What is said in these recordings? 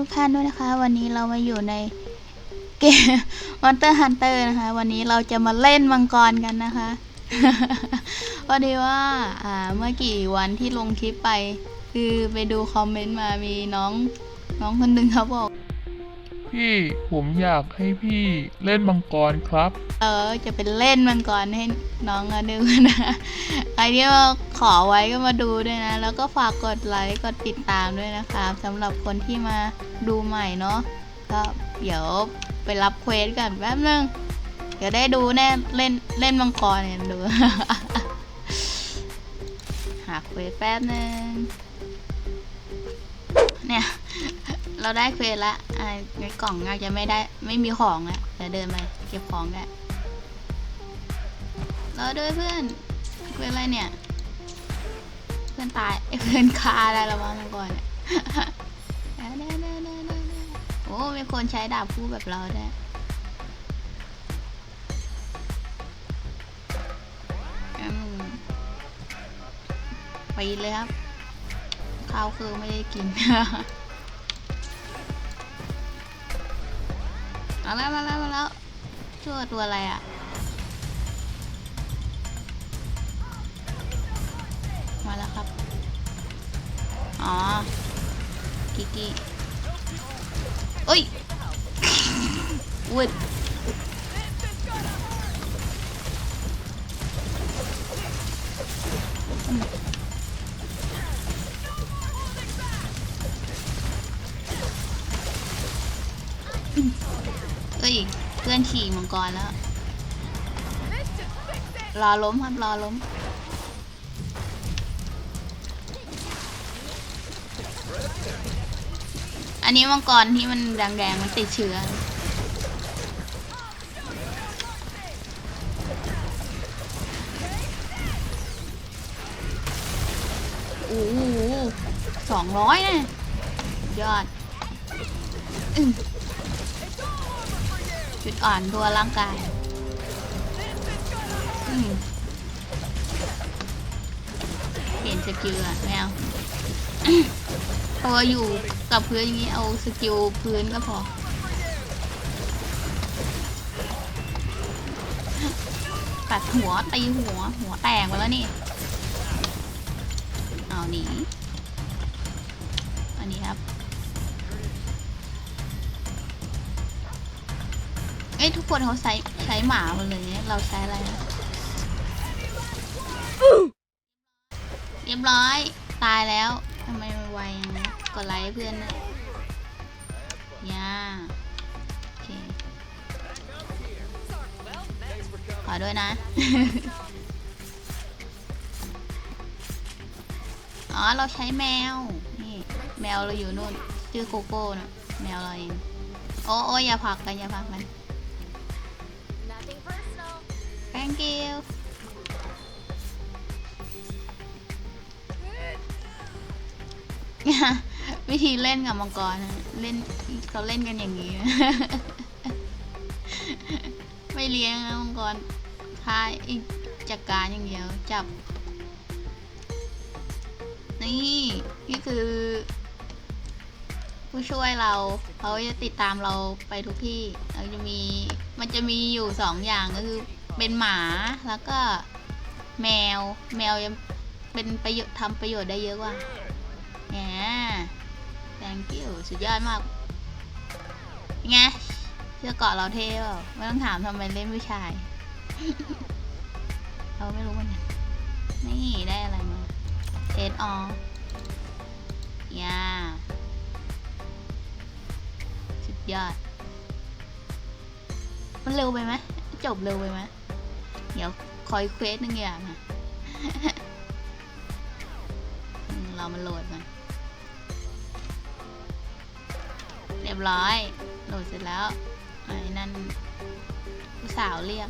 ทุกท่านด้วยนะคะ วันนี้เรามาอยู่ในเกม Monster Hunter นะคะ วันนี้เราจะมาเล่นมังกรกันนะคะพอดีว่าอ่าเมื่อกี่วันที่ลงคลิปไป คือไปดูคอมเมนต์มามีน้องน้องคนหนึ่งเขาบอก พี่ผมอยากให้พี่เล่นมังกรครับ เออ จะเป็นเล่นมันก่อนให้น้องอะดูนะใครที่มาขอไว้ก็มาดูด้วยนะ แล้วก็ฝากกดไลค์กดติดตามด้วยนะคะสำหรับคนที่มาดูใหม่เนาะก็เดี๋ยวไปรับเควสกันแป๊บนึงเดี๋ยวได้ดูแน่เล่นเล่นมังกรเนี่ยดู หาเควสแป๊บนึงเนี่ย เราได้เควสละอ่าในกล่องอาจจะไม่ได้ไม่มีของแล้วเดี๋ยวเดินไปเก็บของได้รอด้วยเพื่อนเควสอะไรเนี่ย เพื่อนตายเพื่อนคาได้แล้วมั้งก่อนเนี่ยได้ได้ได้ได้โอ้มีคนใช้ดาบคู่แบบเราได้ไปเลยครับข้าวคือไม่ได้กิน มาแล้วมาแล้วมาแล้วชั่วตัวอะไรอะมาแล้วครับ อ๋อกิกกี้เอ้ยวุด เอ้ย เพื่อนขี่มังกรแล้ว รอล้มครับรอล้ม อันนี้มังกรที่มันแดงๆมันติดเชื้อโอ้โหสองร้อยนะยอดอือ จุดอ่อนตัวร่างกายเปลี่ยนสกิลอะแมวตัวอยู่กับพื้นอย่างนี้เอาสกิลพื้นก็พอตัดหัวตีหัวหัวแตกไปแล้วนี่ เอาหนีอันนี้ครับ อ้ยทุกคนเขาใช้ใช้หมาหมดเลยเนี่ยเราใช้อะไรนะเรียบร้อยตายแล้วทำไมมันไวอย่างนี้กดไลค์เพื่อนนะย่าโอเคขอด้วยนะอ๋อเราใช้แมวนี่แมวเราอยู่นู่นชื่อโกโก้นะแมวเราเองโอ้โอ้อย่าผักกันอย่าผักมัน thank you วิธีเล่นกับมังกรนะเล่นเขาเล่นกันอย่างนี้ ไม่เลี้ยงนะมังกรท้ายอีกจัดการอย่างเดียวจับ นี่ นี่คือ ผู้ช่วยเราเขาจะติดตามเราไปทุกที่เราจะมีมันจะมีอยู่สองอย่างก็คือเป็นหมาแล้วก็แมว แมวยังเป็นประโยชน์ทำประโยชน์ได้เยอะกว่าแหม thank you สุดยอดมากไงเสื้อเกาะเราเท่เปล่าไม่ต้องถามทำไมเล่นผู้ชาย เราไม่รู้มันนี่ได้อะไรมาเทสออยาสุด ยอด มันเร็วไปไหมจบเร็วไปไหมเดี๋ยวคอยเควสหนึ่งอย่างนะอืมเรามันโหลดมันเรียบร้อย โหลดเสร็จแล้วไอ้นั่นผู้สาวเรียก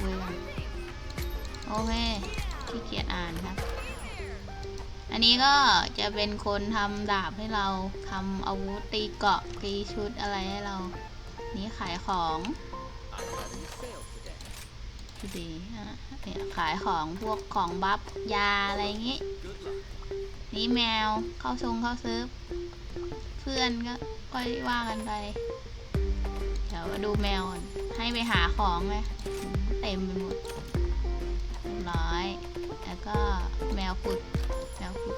คุยกันโอเคขี้เกียจอ่านครับ นนี้ก็จะเป็นคนทำดาบให้เราทำอาวุธตีเกาะตีชุดอะไรให้เรา นี่ขายของดูดีอะเนี่ยขายของพวกของบัฟยาอะไรอย่างงี้ นี่แมวเข้าทรงเข้าซื้อ เพื่อนก็ค่อยว่ากันไป เดี๋ยวดูแมวให้ไปหาของไหมเต็มไปหมด้อย แล้วก็แมวขุด แมวขุด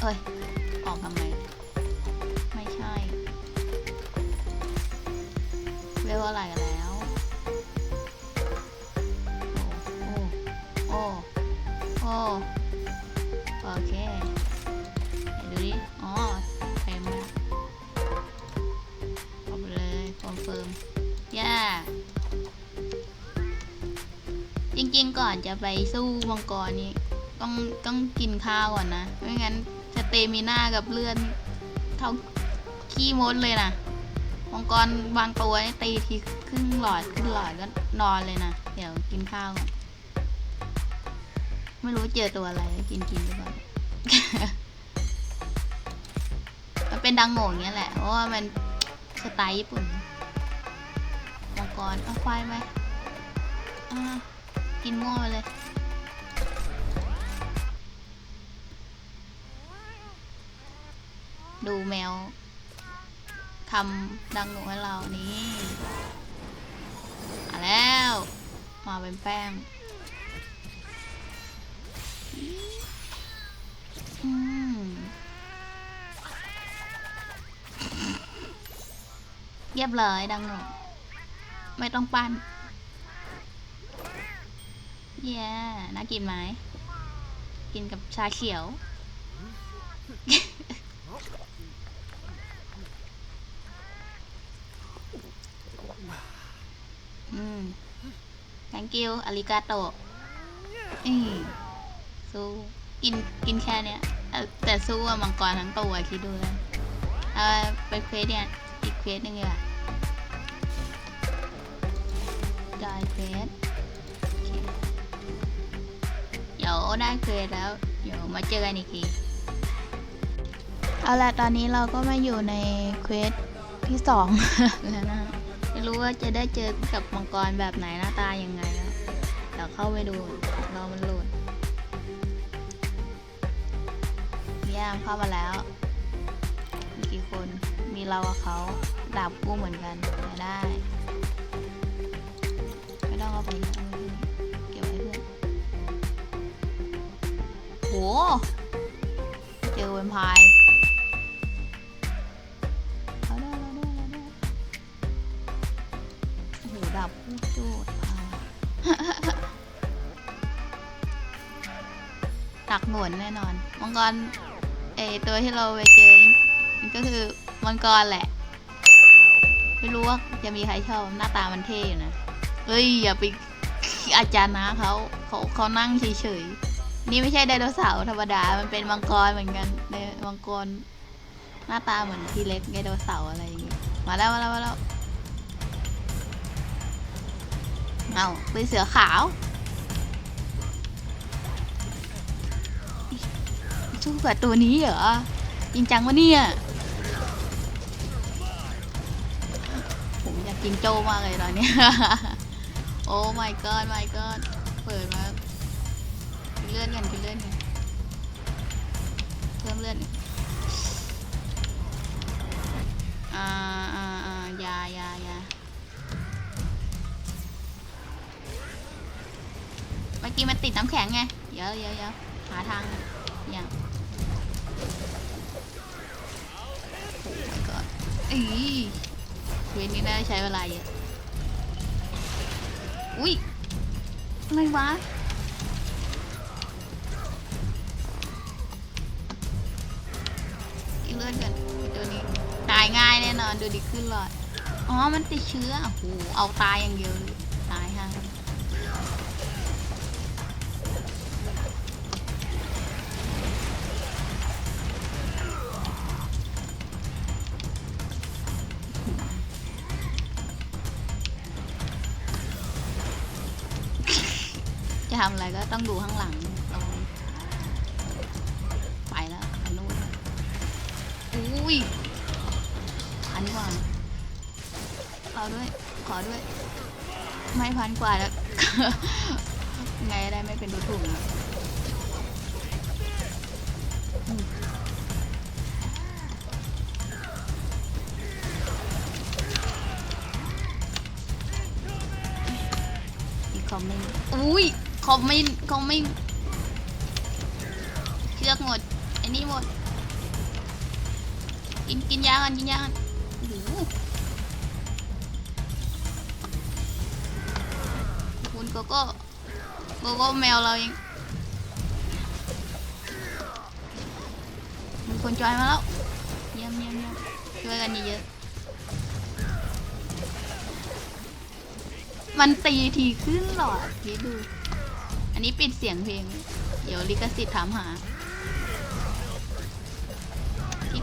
เอ้ย ออกทำไม ไม่ใช่ เรียกว่าอะไรกันแล้ว โอ้ โอ้ โอ้ โอ ริง ๆ ก่อนจะไปสู้มังกรนี่ต้องต้องกินข้าวก่อนนะไม่งั้นสเตมิน่ากับเลือดนี่เท่าขี้มดเลยนะมังกรบางตัวตีทีครึ่งหลอดครึ่งหลอดก็นอนเลยนะเดี๋ยวกินข้าวก่อนไม่รู้เจอตัวอะไรกินกินไปก่อนมันเป็นดังโง่งเงี้ยแหละเพราะว่ามันสไตล์ญี่ปุ่นมังกรเอาวไฟไหมอ่า กินมั่วไปเลย ดูแมวทำดังโง่ให้เรานี่มาแล้ว มาเป็นแป้งเรียบร้อยดังโง่ไม่ต้องปั้น เย้น่ากินไหม กินกับชาเขียว อืม thank you อาริกาโตอืมสู้กิน กินแค่เนี้ยเอ่อแต่สู้กับมังกรทั้งตัวคิดดูเลยเอาไปเควสเนี่ยอีกเควสหนึ่งเลยอะจอยเควส ได้เควสแล้ว เดี๋ยวมาเจอกันอีกที เอาละตอนนี้เราก็มาอยู่ในเควสที่สองแล้วนะไม่รู้ว่าจะได้เจอกับมังกรแบบไหนหน้าตายังไงแล้วเดี๋ยวเข้าไปดูรอมันโหลดยี่ยมเข้ามาแล้ว มีกี่คน มีเรากับเขาดาบกู้เหมือนกันไปได้ ไม่ต้องเอาไปเยอะ เจอเวมไพร์เอาได้เอาได้เอาได้โอ้โหดาบคู่โจดพาหนักหน่วงแน่นอน มังกรเอตัวที่เราไปเจอนี่มันก็คือมังกรแหละ ไม่รู้ว่าจะมีใครชอบหน้าตามันเท่อยู่นะเอ้ยอย่าไปอาจารย์นะเขาเขาเขานั่งเฉยๆ นี่ไม่ใช่ไดโนเสาร์ธรรมดา มันเป็นมังกรเหมือนกันในมังกรหน้าตาเหมือนทีเล็กไดโนเสาร์อะไรอย่างเงี้ย มาแล้วมาแล้วมาแล้วเอาเป็นเสือขาวสู้กับตัวนี้เหรอจริงจังวะเนี่ยผมอยากกินโจมากเลยตอนนี้ โอ้ my god my god เปิดมา เลื่อนกันกินเลื่อนกันเพิ่มเลื่อนอ่าอ่าอ่ายายายาเมื่อกี้มันติดน้ำแข็งไง เดี๋ยวเดี๋ยวเดี๋ยวหาทางอย่างโอ้ my god อีเวนนี้น่าใช้เวลาเยอะ อุ้ยอะไรวะ เลือดกันตัวนี้ตายง่ายแน่นอนดูดิขึ้นหลอดอ๋อมันติดเชื้อโอ้โหเอาตายอย่างเดียวตายห่าจะทำอะไรก็ต้องดูข้างหลัง ยพันกว่าเอาด้วย ขอด้วย ไม่พันกว่าแล้ว ไงได้ไม่เป็นดูถูกนะอีกคอมเมนต์อุ้ยคอมเมนต์คอมเมนต์เชือกหมดอ้นี่หมด กินกินยากันกินยากันโอ้โหคุณโกโก้โกโก้แมวเราเองมีคนจอยมาแล้วเยี่ยมเยี่ยมเยี่ยมช่วยกันเยอะมันตีทีขึ้นหลอดคิดดู อันนี้ปิดเสียงเพลง เดี๋ยวลิขสิทธิ์ถามหา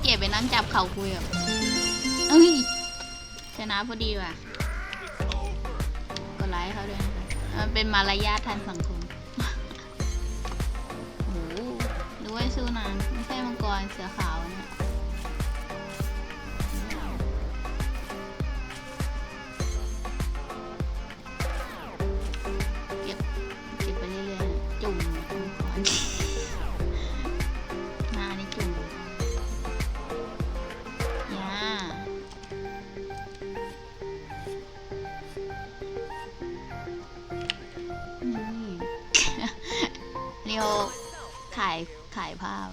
เก็บไปนั่งจับเข่าคุยแบบเอ้ยชนะพอดีว่ะกดไลค์เขาด้วยนะคะมันเป็นมารยาททางสังคม เรียวขายขายภาพ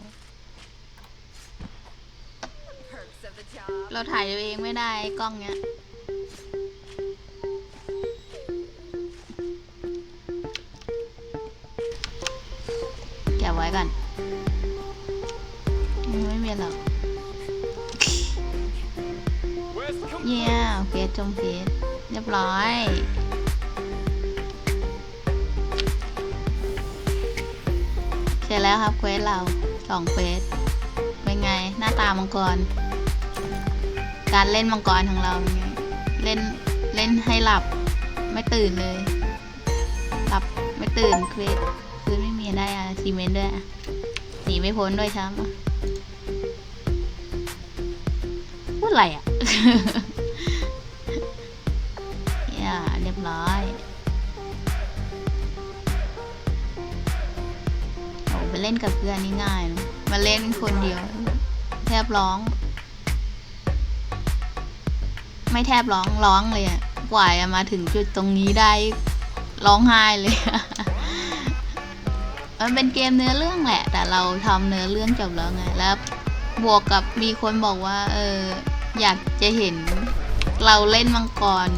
เราถ่ายตัวเองไม่ได้กล้องเนี้ย แกะไว้ก่อนไม่มีหรอกเยี่ยเฟสจมเฟสเรียบร้อย เสร็จแล้วครับเควสเราสองเควสเป็นไงหน้าตามังกร การเล่นมังกรของเราเป็นไงเล่นเล่นให้หลับไม่ตื่นเลย หลับไม่ตื่นเควสคือไม่มีได้อะซีเมนต์ด้วยหนีไม่พ้นด้วยช้ำอะพูดอะไรอะอย่าเรียบร้อย เล่นกับเพื่อนนี่ง่ายนะมาเล่นคนเดียว แทบร้อง ไม่แทบร้องร้องเลยอะกว่าจะมาถึงจุดตรงนี้ได้ร้องไห้เลยมันเป็นเกมเนื้อเรื่องแหละ แต่เราทำเนื้อเรื่องจบแล้วไง แล้วบวกกับมีคนบอกว่า เออ อยากจะเห็น เราเล่นมังกร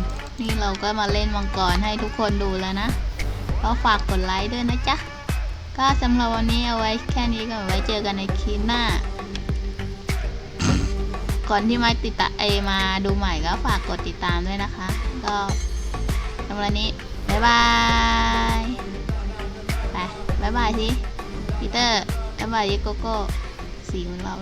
นี่เราก็มาเล่นมังกรให้ทุกคนดูแล้วนะ ก็ฝากกดไลค์ด้วยนะจ๊ะ ก็สำหรับวันนี้เอาไว้แค่นี้ก่อนไว้เจอกันในคลิปหน้า ก่อนที่มาติดตามเอมาดูใหม่ก็ฝากกดติดตามด้วยนะคะ ก็สำหรับวันนี้บ๊ายบายไปบ๊ายบายสิพีเตอร์บ๊ายบายยิโกโก้สีมันเรา